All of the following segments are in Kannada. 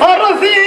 Arrozinho!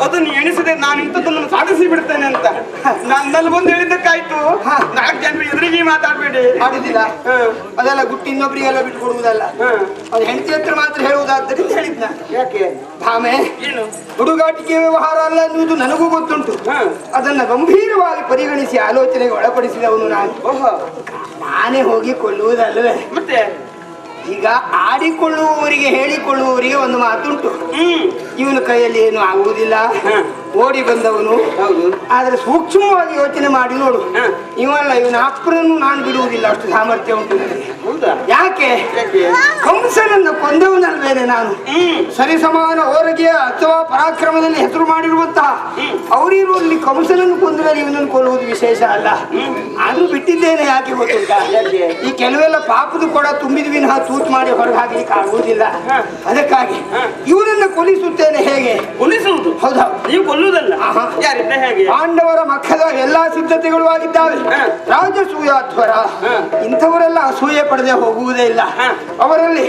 ಅದನ್ನು ಎಣಿಸಿದೆ ನಾನು ಇಂಥದ್ದನ್ನು ಸಾಧಿಸಿ ಬಿಡ್ತೇನೆ ಅಂತ ನನ್ನಲ್ಲಿ ಬಂದು ಹೇಳಿದ್ದಕ್ಕಾಯ್ತು. ನಾಲ್ಕು ಜನರು ಎದುರಿಗೆ ಮಾತಾಡ್ಬೇಡಿ. ಮಾಡುದಿಲ್ಲ. ಅದೆಲ್ಲ ಗುಟ್ಟಿ ಇನ್ನೊಬ್ರಿಗೆಲ್ಲ ಬಿಟ್ಟು ಕೊಡುವುದಲ್ಲ. ಅದು ಹೆಂಡತಿ ಹತ್ರ ಮಾತ್ರ ಹೇಳುವುದಾದ್ದರಿಂದ ಹೇಳಿದ್ನ. ಯಾಕೆ? ಭಾಮೆ ಏನು? ಹುಡುಗಾಟಿಕೆ ವ್ಯವಹಾರ ಅಲ್ಲ ಅನ್ನುವುದು ನನಗೂ ಗೊತ್ತುಂಟು. ಅದನ್ನ ಗಂಭೀರವಾಗಿ ಪರಿಗಣಿಸಿ ಆಲೋಚನೆಗೆ ಒಳಪಡಿಸಿದವನು ನಾನು. ಓಹೋ. ನಾನೇ ಹೋಗಿ ಕೊಲ್ಲುವುದಲ್ಲವೇ? ಮತ್ತೆ? ಈಗ ಆಡಿಕೊಳ್ಳುವವರಿಗೆ ಹೇಳಿಕೊಳ್ಳುವವರಿಗೆ ಒಂದು ಮಾತುಂಟು. ಹ್ಮ್. ಇವನ ಕೈಯಲ್ಲಿ ಏನು ಆಗುವುದಿಲ್ಲ. ಓಡಿ ಬಂದವನು. ಹೌದು. ಆದ್ರೆ ಸೂಕ್ಷ್ಮವಾಗಿ ಯೋಚನೆ ಮಾಡಿ ನೋಡು. ಇವಲ್ಲ ಇವನ ಅಪ್ಪರನ್ನು ನಾನು ಬಿಡುವುದಿಲ್ಲ. ಅಷ್ಟು ಸಾಮರ್ಥ್ಯ ಉಂಟು ನನಗೆ. ಹೌದಾ? ಯಾಕೆ? ಕಂಸನನ್ನು ಕೊಂದವನಲ್ವೇನೆ ನಾನು? ಸರಿಸಮಾನ ಸರಿ ಸಮಾನ ಹೋರಗೆಯ ಅಥವಾ ಪರಾಕ್ರಮದಲ್ಲಿ ಹೆಸರು ಮಾಡಿರುವಂತಹ ಅವರಿರುವ ಕಂಸನನ್ನು ಕೊಂದರೆ ಇವನನ್ನು ಕೊಲ್ಲುವುದು ವಿಶೇಷ ಅಲ್ಲ. ಆದ್ರೂ ಬಿಟ್ಟಿದ್ದೇನೆ ಯಾಕೆ ಗೊತ್ತುಂಟಾ? ಈ ಕೆಲವೆಲ್ಲ ಪಾಪದ ಕೂಡ ತುಂಬಿದ ವಿನಃ ತೂತ್ ಮಾಡಿ ಹೊರಗೆ ಹಾಕ್ಲಿಕ್ಕೆ ಆಗುವುದಿಲ್ಲ. ಅದಕ್ಕಾಗಿ ಇವನನ್ನು ಕೊಲಿಸುತ್ತೇನೆ ಹೇಗೆ? ಕೊಲಿಸುವುದು? ಹೌದಾ? ನೀವು ಕೊಲ್ಲುವುದಲ್ಲ? ಪಾಂಡವರ ಮಕ್ಕಳ ಎಲ್ಲಾ ಸಿದ್ಧತೆಗಳು ಆಗಿದ್ದಾವೆ. ರಾಜಸೂಯಾಧ್ವರ. ಇಂಥವರೆಲ್ಲ ಅಸೂಯೆ ಪಡೆದೇ ಹೋಗುವುದೇ ಇಲ್ಲ. ಅವರಲ್ಲಿ.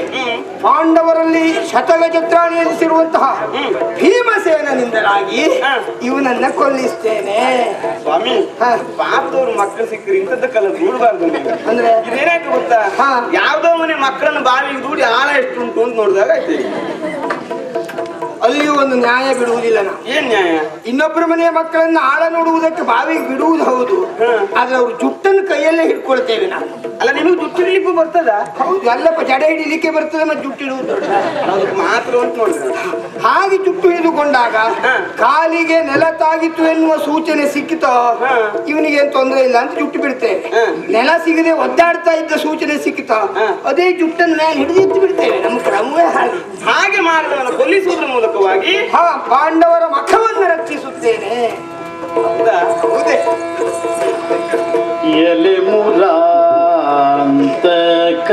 ಪಾಂಡವರಲ್ಲಿ ಶತಗಜತ್ರಾಣಿ ಎನಿಸಿರುವಂತಹ ಭೀಮಸೇನನಿಂದಲಾಗಿ ಭೀಮಸೇನಿಂದಲಾಗಿ ಇವನನ್ನ ಕೊಲ್ಲಿಸ್ತೇನೆ. ಸ್ವಾಮಿ ಪಾಪದವ್ರ ಮಕ್ಕಳು ಸಿಕ್ಕರು ಇಂಥದ್ದಕ್ಕೆಲ್ಲ ದೂಡಬಾರ್ದು ನೀವು. ಅಂದ್ರೆ? ಇದೇನಾಯ್ತು ಗೊತ್ತಾ. ಯಾವ್ದೋ ಮನೆ ಮಕ್ಕಳನ್ನು ಬಾವಿಗೆ ದೂಡಿ ಆಳ ಎಷ್ಟು ಉಂಟು ಅಂತ ನೋಡಿದಾಗ ಆಯ್ತು. ಅಲ್ಲಿಯೂ ಒಂದು ನ್ಯಾಯ ಬಿಡುವುದಿಲ್ಲ ನಾವು. ಏನ್ ನ್ಯಾಯ? ಇನ್ನೊಬ್ಬರ ಮನೆಯ ಮಕ್ಕಳನ್ನ ಆಳ ನೋಡುವುದಕ್ಕೆ ಬಾವಿಗೆ ಬಿಡುವುದು ಹೌದು. ಆದ್ರೆ ಅವ್ರು ಜುಟ್ಟನ್ನು ಕೈಯಲ್ಲೇ ಹಿಡ್ಕೊಳ್ತೇವೆ ನಾವು. ಅಲ್ಲ ನಿಮಗೆ ದುಚ್ಚಿಡ್ಲಿಕ್ಕೂ ಬರ್ತದ? ಹೌದು ಅಲ್ಲಪ್ಪ ಜಡೆ ಹಿಡಿಲಿಕ್ಕೆ ಬರ್ತದೆ ಮತ್ತೆ ಜುಟ್ಟು ಇಡುವುದು ಅದಕ್ಕೆ ಮಾತ್ರ ಅಂತ ನೋಡಿದ್ರೆ ಹಾಗೆ ಹ. ಕಾಲಿಗೆ ನೆಲತಾಗಿತ್ತು ಎನ್ನುವ ಸೂಚನೆ ಸಿಕ್ಕಿತೋ. ಇವನಿಗೆ ತೊಂದರೆ ಇಲ್ಲ ಅಂತ ಜುಟ್ಟು ಬಿಡ್ತೇವೆ ನೆಲ ಸಿಗದೆ ಒದ್ದಾಡ್ತಾ ಇದ್ದ ಸೂಚನೆ ಸಿಕ್ಕಿತ ಅದೇ ಜುಟ್ಟನ್ನು ಮೇಲೆ ಹಿಡಿದು ಎತ್ತು ಬಿಡ್ತೇವೆ ನಮ್ಮ ಕ್ರಮವೇ ಹಾಗೆ. ಹಾಗೆ ಮಾಡಿದವನ ಕೊಲ್ಲಿಸುವುದರ ಮೂಲಕವಾಗಿ ಹಾ ಪಾಂಡವರ ಮಖವನ್ನು ರಕ್ಷಿಸುತ್ತೇನೆ. ಎಲೆ ಮುರಾಂತಕ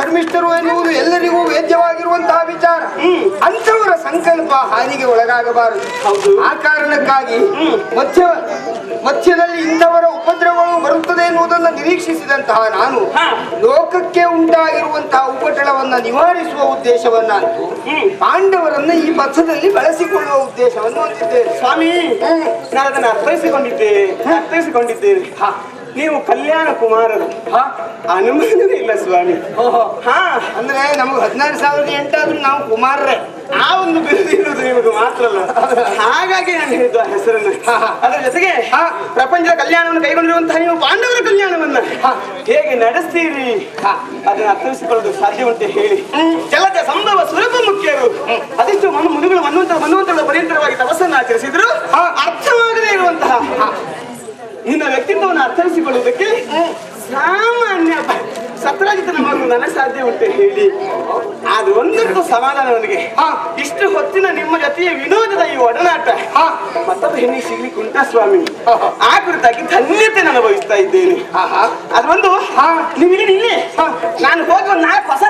ಧರ್ಮಿಷ್ಠರು ಎನ್ನುವುದು ಎಲ್ಲರಿಗೂ ವೇದ್ಯವಾಗಿರುವಂತಹ ವಿಚಾರ. ಅಂತವರ ಸಂಕಲ್ಪ ಹಾನಿಗೆ ಒಳಗಾಗಬಾರದು. ಆ ಕಾರಣಕ್ಕಾಗಿ ಮಧ್ಯ ಮಧ್ಯದಲ್ಲಿ ಇಂಥವರ ಉಪದ್ರವಗಳು ಬರುತ್ತದೆ ಎನ್ನುವುದನ್ನು ನಿರೀಕ್ಷಿಸಿದಂತಹ ನಾನು. ಲೋಕಕ್ಕೆ ಉಂಟಾಗಿರುವಂತಹ ಉಪಟಳವನ್ನ ನಿವಾರಿಸುವ ಉದ್ದೇಶವನ್ನ ಪಾಂಡವರನ್ನ ಈ ಪಥದಲ್ಲಿ ಬಳಸಿಕೊಳ್ಳುವ ಉದ್ದೇಶವನ್ನು ಹೊಂದಿದ್ದೇನೆ. ಸ್ವಾಮಿ. ನಾನು ಅದನ್ನು ಅರ್ಥೈಸಿಕೊಂಡಿದ್ದೇನೆ. ಅರ್ಥೈಸಿಕೊಂಡಿದ್ದೇನೆ. ನೀವು ಕಲ್ಯಾಣ ಕುಮಾರರು. ಹಾ. ಅನುಮಾನವೇ ಇಲ್ಲ ಸ್ವಾಮಿ. ಓಹೋ. ಹಾ ಅಂದ್ರೆ ನಮ್ಗೆ ಹದಿನಾರು ಸಾವಿರದ ಎಂಟಾದ್ರೂ ನಾವು ಕುಮಾರರೇ. ಆ ಒಂದು ಬಿರುದು ಇರುವುದು ನಿಮಗೆ ಮಾತ್ರ ಅಲ್ಲ. ಹಾಗಾಗಿ ನಾನು ಹೇಳಿದ್ದು ಆ ಹೆಸರನ್ನು. ಅದರ ಜೊತೆಗೆ ಹಾ. ಪ್ರಪಂಚದ ಕಲ್ಯಾಣವನ್ನು ಕೈಗೊಂಡಿರುವಂತಹ ನೀವು ಪಾಂಡವರ ಕಲ್ಯಾಣವನ್ನ. ಹೇಗೆ ನಡೆಸ್ತೀರಿ? ಹಾ. ಅದನ್ನು ಅರ್ಥೈಸಿಕೊಳ್ಳೋದು ಸಾಧ್ಯವಂತೆ ಹೇಳಿ. ಜಲದ ಸಂಭವ ಸುಲಭ ಮುಖ್ಯರು. ಅದಿಷ್ಟು ಮನು ಮುನಿಗಳು ಮನ್ವಂತರದ ಸತ್ರಾಜಿತನ ನನಗೆ ಸಾಧ್ಯ ಉಂಟು ಹೇಳಿ ಅದು ಒಂದಕ್ಕೂ ಸಮಾಧಾನ ನನಗೆ ಹಾ. ಇಷ್ಟು ಹೊತ್ತಿನ ನಿಮ್ಮ ಜೊತೆಯ ವಿನೋದದ ಈ ಒಡನಾಟ ಹಾ. ಮತ್ತೊಬ್ಬ ಹೆಣ್ಣಿಗೆ ಸಿಗ್ಲಿಕ್ಕೆ ಉಂಟಾ ಸ್ವಾಮಿ. ಆ ಕುರಿತಾಗಿ ಧನ್ಯತೆ ನಾನು ಅನುಭವಿಸ್ತಾ ಇದ್ದೇನೆ ಆಹಾ. ಅದು ಒಂದು ಹಾ. ನಿಮಗೆ ಇಲ್ಲಿ ನಾನು ಹೋಗಿ ನಾಲ್ಕು ಹೊಸ